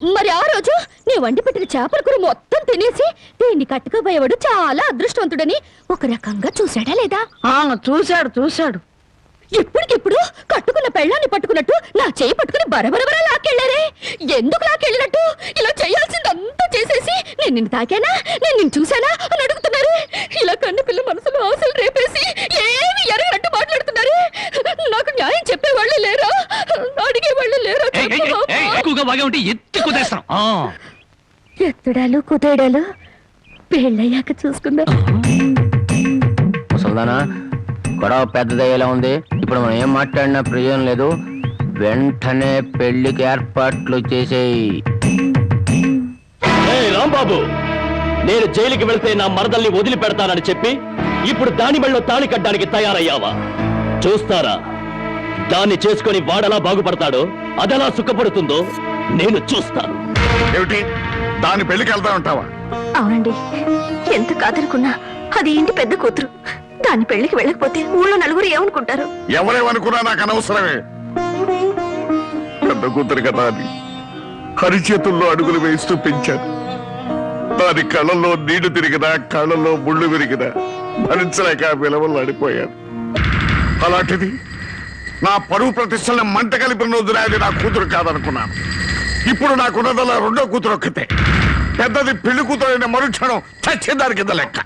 మరి ఆ రోజు నీ వండి పెట్టిన చేపల కూర మొత్తం తినేసి దీన్ని కట్టుకోబోయేవాడు చాలా అదృష్టవంతుడని ఒక రకంగా చూశాడా లేదా? ఆ చూశాడు చూశాడు. ఇప్పటికిప్పుడు కట్టుకున్న పెళ్ళాన్ని పట్టుకున్నట్టు నా చేయి పట్టుకుని బరబరబర లాక్కెళ్ళారే. ఎందుకు లాక్కెళ్ళినట్టు? ఇలా చేయాల్సిందంతా చేసేసి నేను నిన్ను తాకానా? నేను నిన్ను చూశానా? అని అడుగుతున్నారు. ఇలా కన్ను పిల్ల మనసులో ఆశలు రేపేసి ఏమి ఎరగనట్టు మాట్లాడుతున్నారు. నాకు న్యాయం చెప్పేవాళ్ళు లేరా? అడిగేవాళ్ళు లేరా? ఏయ్, ఏయ్, ఏయ్, ఏయ్, ఎక్కువగా బాగా ఉంటే ఎత్తి కుదేస్తాం. ఎత్తడాలు కుదేడాలు పెళ్ళయ్యాక చూసుకుందా. ముసల్దానా గొడవ పెద్దదయ్యేలా ఉంది. ఇప్పుడు మనం ఏం మాట్లాడినా ప్రయోజనం లేదు. వెంటనే పెళ్ళికి ఏర్పాట్లు చేసేయి. ఏయ్ రాంబాబు నేను జైలుకి వెళ్తే నా మరదల్ని వదిలిపెడతానని చెప్పి ఇప్పుడు దాని మెళ్ళో తాళి కట్టడానికి తయారయ్యావా? చూస్తారా? దాన్ని చేసుకొని వాడలా బాగుపడతాడో అదెలా సుఖపడుతుందో నేను చూస్తాను. ఏమిటి? దాని పెళ్ళికి వెళ్తా ఉంటావా అవునండి. ఎంత కాదనుకున్నా అది ఇంటి పెద్ద కూతురు? దాని పెళ్ళికి వెళ్ళకపోతే ఊళ్ళో నలుగురు ఏమనుకుంటారు? ఎవరేమనుకున్నా నాకు అనవసరమే. పెద్ద కూతురు కదా అని హరి చేతుల్లో అడుగులు వేస్తూ పెంచాను. దాని కళ్ళల్లో నీళ్ళు తిరిగినా కళ్ళల్లో ముళ్ళు విరిగినా భరించలేక విలవలు అడిపోయాను అలాంటిది నా పరువు ప్రతిష్టలను మంట కలిపిన రోజున అది నా కూతురు కాదనుకున్నాను. ఇప్పుడు నాకున్నదల్లా రెండో కూతురు ఒక్కతే. పెద్దది పెళ్ళి కూతురు అయిన మరుక్షణం చచ్చేదాని కింద లెక్క.